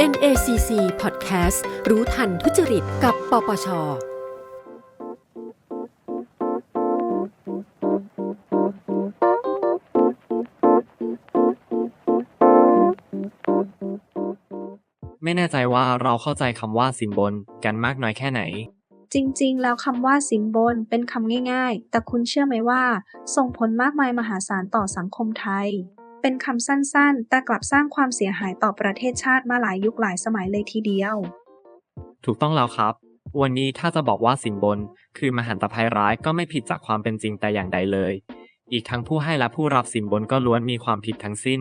NACC Podcast รู้ทันทุจริตกับปปช ไม่แน่ใจว่าเราเข้าใจคำว่าสินบนกันมากน้อยแค่ไหน จริงๆ แล้วคำว่าสินบนเป็นคำง่ายๆ แต่คุณเชื่อไหมว่า ส่งผลมากมายมหาศาลต่อสังคมไทย เป็นคำสั้นๆ แต่กลับสร้างความเสียหายต่อประเทศชาติมาหลายยุคหลายสมัยเลยทีเดียว ถูกต้องแล้วครับ วันนี้ถ้าจะบอกว่าสินบน คือมหันตภัยร้ายก็ไม่ผิดจากความเป็นจริงแต่อย่างใดเลย อีกทั้งผู้ให้และผู้รับสินบนก็ล้วนมีความผิดทั้งสิ้น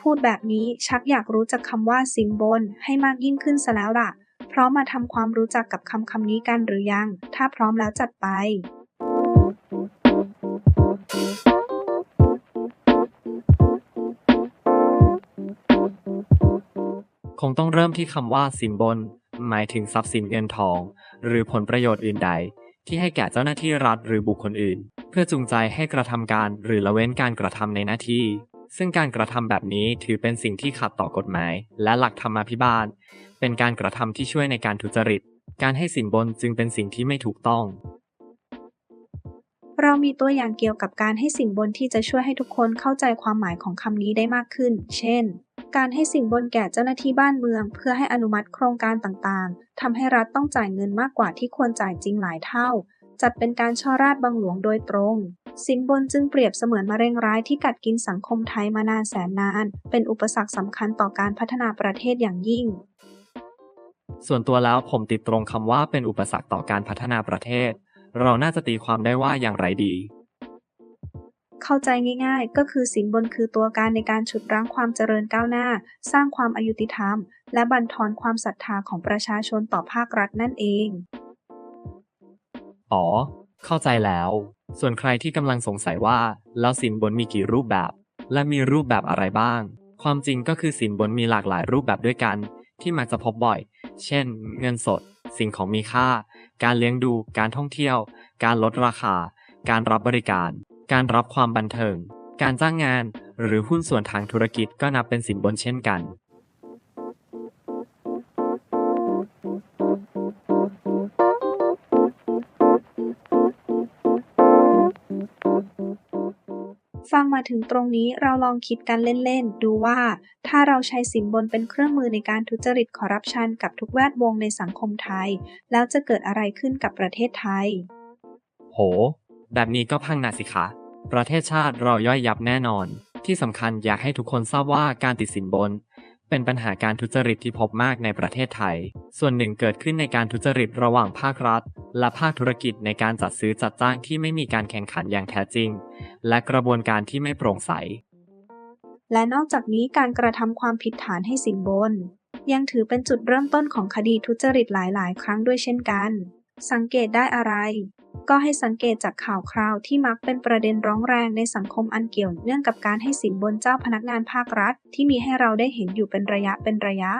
พูดแบบนี้ชักอยากรู้จักคำว่าสินบนให้มากยิ่งขึ้นซะแล้วล่ะ เพราะมาทำความรู้จักกับคำคำนี้กันหรือยัง ถ้าพร้อมแล้วจัดไป คงต้องเริ่มที่คำว่าสินบน หมายถึงทรัพย์สินเงินทอง หรือผลประโยชน์อื่นใด ที่ให้แก่เจ้าหน้าที่รัฐหรือบุคคลอื่น เพื่อจูงใจให้กระทำการหรือละเว้นการกระทำในหน้าที่ ซึ่งการกระทำแบบนี้ถือเป็นสิ่งที่ขัดต่อกฎหมาย และหลักธรรมาภิบาล เป็นการกระทำที่ช่วยในการทุจริต การให้สินบนจึงเป็นสิ่งที่ไม่ถูกต้องเรามีตัวอย่างเกี่ยวกับการให้สินบนที่จะช่วยให้ทุกคนเข้าใจความหมายของคำนี้ได้มากขึ้น เช่น การให้สินบนแก่เจ้าหน้าที่บ้านเมือง เพื่อให้อนุมัติโครงการต่างๆ ทำให้รัฐต้องจ่ายเงินมากกว่าที่ควรจ่ายจริงหลายเท่า จัดเป็นการช่อราดบังหลวงโดยตรง สินบนจึงเปรียบเสมือนมะเร็งร้ายที่กัดกินสังคมไทยมานานแสนนาน เป็นอุปสรรคสำคัญต่อการพัฒนาประเทศอย่างยิ่ง ส่วนตัวแล้วผมติดตรงคำว่าเป็นอุปสรรคต่อการพัฒนาประเทศ เราน่าจะตีความได้ว่าอย่างไรดี เข้าใจง่าย ๆ ก็คือสินบนคือตัวการในการฉุดรั้งความเจริญก้าวหน้า สร้างความอายุติธรรม และบั่นทอนความศรัทธาของประชาชนต่อภาครัฐนั่นเอง อ๋อ เข้าใจแล้ว ส่วนใครที่กำลังสงสัยว่า แล้วสินบนมีกี่รูปแบบ และมีรูปแบบอะไรบ้าง ความจริงก็คือสินบนมีหลากหลายรูปแบบด้วยกัน ที่มักจะพบบ่อย เช่น เงินสด สิ่งของมีค่า การเลี้ยงดู การท่องเที่ยว การลดราคา การรับบริการ การรับความบันเทิง การจ้างงาน หรือหุ้นส่วนทางธุรกิจก็นับเป็นสินบนเช่นกัน ฟังมาถึงตรงนี้เราลองคิดกันเล่นๆ ดูว่าถ้าเราใช้สินบนเป็นเครื่องมือในการทุจริตคอร์รัปชันกับทุกแวดวงในสังคมไทย แล้วจะเกิดอะไรขึ้นกับประเทศไทย โห แบบนี้ก็พังหนักสิคะ ประเทศชาติเราย่อยยับแน่นอน ที่สำคัญอยากให้ทุกคนทราบว่าการติดสินบน เป็นปัญหาการทุจริตที่พบมากในประเทศไทย ส่วนหนึ่งเกิดขึ้นในการทุจริตระหว่างภาครัฐ และภาคธุรกิจในการจัดซื้อจัดจ้างที่ไม่มีการแข่งขันอย่างแท้จริง และกระบวนการที่ไม่โปร่งใส และนอกจากนี้การกระทำความผิดฐานให้สินบน ยังถือเป็นจุดเริ่มต้นของคดีทุจริตหลาย ๆ ครั้งด้วยเช่นกัน สังเกตได้อะไร ก็ให้สังเกตจากข่าวคราวที่มักเป็นประเด็นร้องแรงในสังคมอันเกี่ยวเนื่องกับการให้สินบนเจ้าพนักงานภาครัฐ ที่มีให้เราได้เห็นอยู่เป็นระยะเป็นระยะ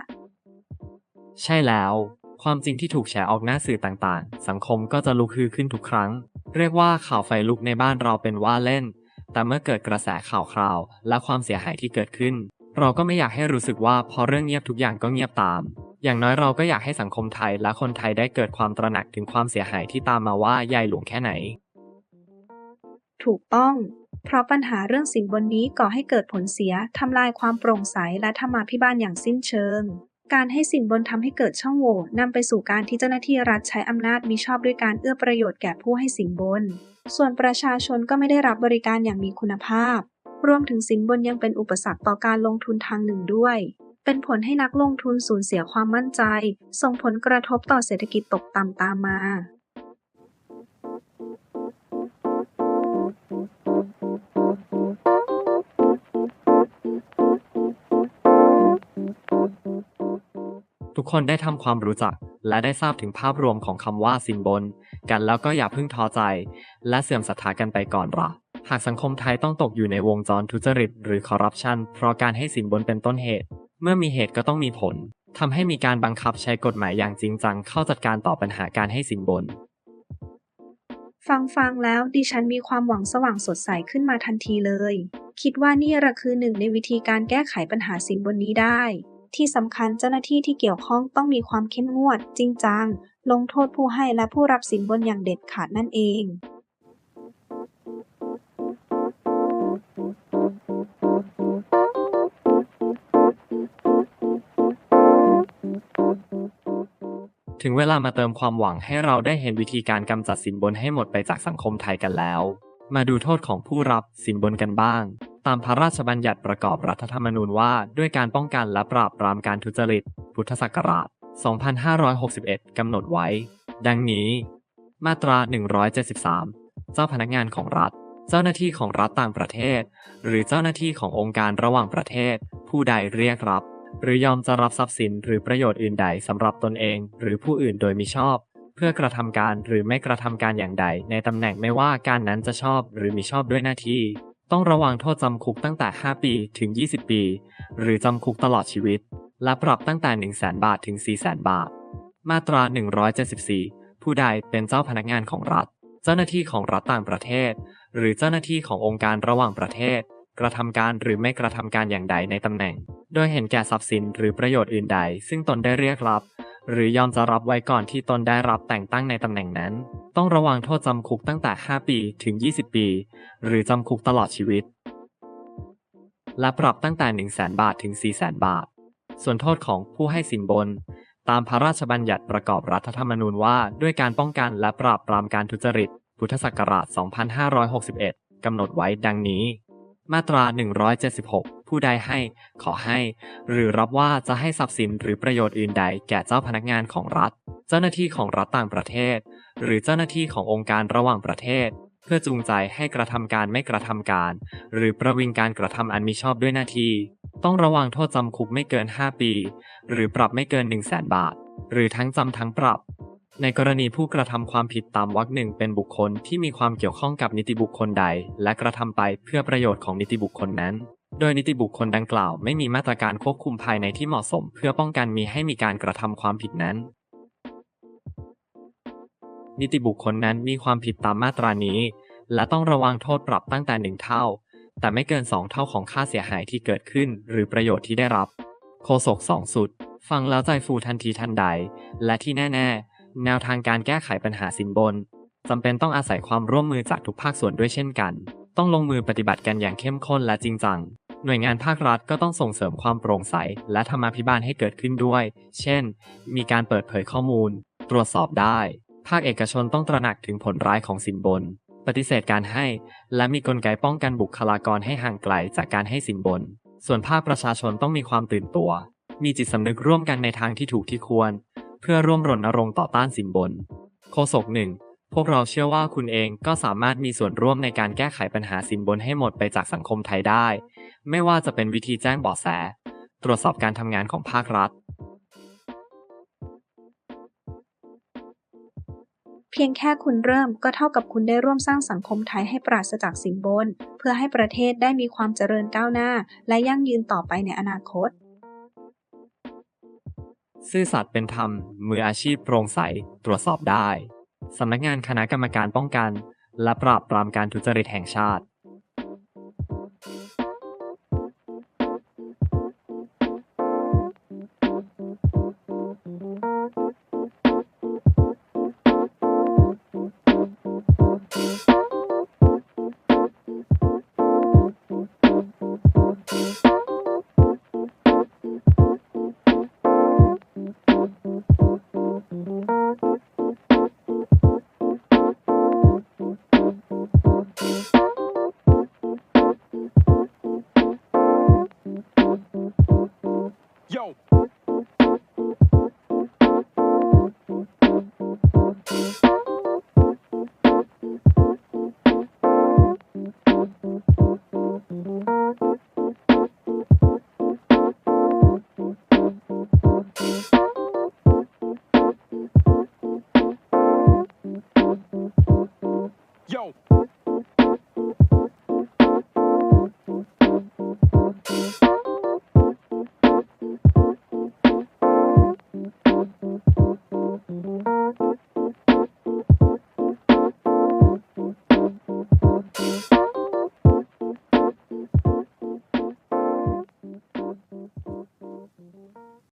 ใช่แล้ว ความจริงที่ถูกแฉออกหน้าสื่อต่างๆ สังคมก็จะลุกฮือขึ้นทุกครั้ง เรียกว่าข่าวไฟลุกในบ้านเราเป็นว่าเล่น แต่เมื่อเกิดกระแสข่าวคราว และความเสียหายที่เกิดขึ้น เราก็ไม่อยากให้รู้สึกว่าพอเรื่องเงียบทุกอย่างก็เงียบตาม อย่างน้อยเราก็อยากให้สังคมไทยและคนไทยได้เกิดความตระหนักถึงความเสียหายที่ตามมาว่าใหญ่หลวงแค่ไหน ถูกต้อง เพราะปัญหาเรื่องสินบนนี้ก่อให้เกิดผลเสียทำลายความโปร่งใสและธรรมาภิบาลอย่างสิ้นเชิง การให้สินบนทำให้เกิดช่องโหว่นำไปสู่การที่เจ้าหน้าที่รัฐใช้อำนาจมีชอบด้วยการเอื้อประโยชน์แก่ผู้ให้สินบน ส่วนประชาชนก็ไม่ได้รับบริการอย่างมีคุณภาพ รวมถึงสินบนยังเป็นอุปสรรคต่อการลงทุนทางหนึ่งด้วย เป็นผลให้นักลงทุนสูญเสียความมั่นใจ ส่งผลกระทบต่อเศรษฐกิจตกต่ำตามมา ทุกคนได้ทำความรู้จักและได้ทราบถึงภาพรวมของคำว่าสินบน กันแล้วก็อย่าเพิ่งท้อใจ และเสื่อมศรัทธากันไปก่อนหรอหากสังคมไทยต้องตกอยู่ในวงจรทุจริตหรือคอร์รัปชันเพราะการให้สินบนเป็นต้นเหตุ เมื่อมีเหตุก็ต้องมีผลทำให้มีการบังคับใช้กฎหมายอย่างจริงจังเข้าจัดการต่อปัญหาการให้สินบน ฟังฟังแล้วดิฉันมีความหวังสว่างสดใสขึ้นมาทันทีเลย คิดว่านี่ละคือหนึ่งในวิธีการแก้ไขปัญหาสินบนนี้ได้ ที่สำคัญเจ้าหน้าที่ที่เกี่ยวข้องต้องมีความเข้มงวด จริงจัง ลงโทษผู้ให้และผู้รับสินบนอย่างเด็ดขาดนั่นเอง ถึงเวลามาเติมความหวังให้เราได้เห็นวิธีการกำจัดสินบนให้หมดไปจากสังคมไทยกันแล้ว มาดูโทษของผู้รับสินบนกันบ้าง ตามพระราชบัญญัติประกอบรัฐธรรมนูญว่า ด้วยการป้องกันและปราบปรามการทุจริต พุทธศักราช 2561 กำหนดไว้ ดังนี้ มาตรา 173 เจ้าพนักงานของรัฐ เจ้าหน้าที่ของรัฐต่างประเทศ หรือเจ้าหน้าที่ขององค์การระหว่างประเทศ ผู้ใดเรียกรับ หรือยอมจะรับทรัพย์สินหรือประโยชน์อื่นใดสำหรับตนเอง หรือผู้อื่นโดยมิชอบ เพื่อกระทำการหรือไม่กระทำการอย่างใด ในตำแหน่งไม่ว่าการนั้นจะชอบหรือมิชอบด้วยหน้าที่ ต้องระวังโทษจำคุกตั้งแต่ 5 ปีถึง 20 ปี หรือจำคุกตลอดชีวิต และปรับตั้งแต่ 1 0 0 0 0 0 บาทถึง 4 0 0 0 0 0 บาท มาตรา 174 ผู้ใดเป็นเจ้าพนักงานของรัฐ เจ้าหน้าที่ของรัฐต่างประเทศ หรือเจ้าหน้าที่ขององค์การระหว่างประเทศ กระทำการหรือไม่กระทำการอย่างใดในตำแหน่ง โดยเห็นแก่ทรัพย์สินหรือประโยชน์อื่นใด ซึ่งตนได้เรียกรับ หรือยอมจะรับไว้ก่อนที่ตนได้รับแต่งตั้งในตำแหน่งนั้น ต้องระวังโทษจำคุกตั้งแต่ 5 ปีถึง 20 ปี หรือจำคุกตลอดชีวิต และปรับตั้งแต่ 1 0 0 0 0 0 บาทถึง 4 0 0 0 0 0บาท ส่วนโทษของผู้ให้สินบน ตามพระราชบัญญัติประกอบรัฐธรรมนูญว่า ด้วยการป้องกันและปราบปรามการทุจริต พุทธศักราช 2561 กำหนดไว้ดังนี้ มาตรา 176 ผู้ใดให้ขอให้ หรือรับว่าจะให้ทรัพย์สินหรือประโยชน์อื่นใดแก่เจ้าพนักงานของรัฐ เจ้าหน้าที่ของรัฐต่างประเทศ หรือเจ้าหน้าที่ขององค์การระหว่างประเทศ เพื่อจูงใจให้กระทำการไม่กระทำการ หรือประวิงการกระทำอันมิชอบด้วยหน้าที่ ต้องระวังโทษจำคุกไม่เกิน 5 ปี หรือปรับไม่เกิน 1 0 0 0 0แบาท หรือทั้งจำทั้งปรับ ในกรณีผู้กระทำความผิดตามวรรคหนึ่งเป็นบุคคลที่มีความเกี่ยวข้องกับนิติบุคคลใด และกระทำไปเพื่อประโยชน์ของนิติบุคคลนั้น โดยนิติบุคคลดังกล่าวไม่มีมาตรการควบคุมภายในที่เหมาะสม เพื่อป้องกันมีให้มีการกระทำความผิดนั้น นิติบุคคลนั้นมีความผิดตามมาตรานี้ และต้องระวังโทษปรับตั้งแต่หนึ่งเท่า แต่ไม่เกินสองเท่าของค่าเสียหายที่เกิดขึ้น หรือประโยชน์ที่ได้รับ โคศกสองสุด ฟังแล้วใจฟูทันทีทันใด และที่แน่ ๆ แนวทางการแก้ไขปัญหาสินบนจำเป็นต้องอาศัยความร่วมมือจากทุกภาคส่วนด้วยเช่นกัน ต้องลงมือปฏิบัติกันอย่างเข้มข้นและจริงจัง หน่วยงานภาครัฐก็ต้องส่งเสริมความโปร่งใส และธรรมาภิบาลให้เกิดขึ้นด้วย เช่น มีการเปิดเผยข้อมูล ตรวจสอบได้ ภาคเอกชนต้องตระหนักถึงผลร้ายของสินบน ปฏิเสธการให้ และมีกลไกป้องกันบุคลากรให้ห่างไกลจากการให้สินบน ส่วนภาคประชาชนต้องมีความตื่นตัว มีจิตสำนึกร่วมกันในทางที่ถูกที่ควร เพื่อร่วมรณรงค์ต่อต้านสินบน โฆษกหนึ่งพวกเราเชื่อว่าคุณเองก็สามารถมีส่วนร่วมในการแก้ไขปัญหาสินบนให้หมดไปจากสังคมไทยได้ ไม่ว่าจะเป็นวิธีแจ้งเบาะแส ตรวจสอบการทำงานของภาครัฐ เพียงแค่คุณเริ่มก็เท่ากับคุณได้ร่วมสร้างสังคมไทยให้ปราศจากสินบน เพื่อให้ประเทศได้มีความเจริญก้าวหน้า และยั่งยืนต่อไปในอนาคต ซื่อสัตย์เป็นธรรม มืออาชีพโปร่งใส ตรวจสอบได้ สำนักงานคณะกรรมการป้องกัน และปราบปรามการทุจริตแห่งชาติ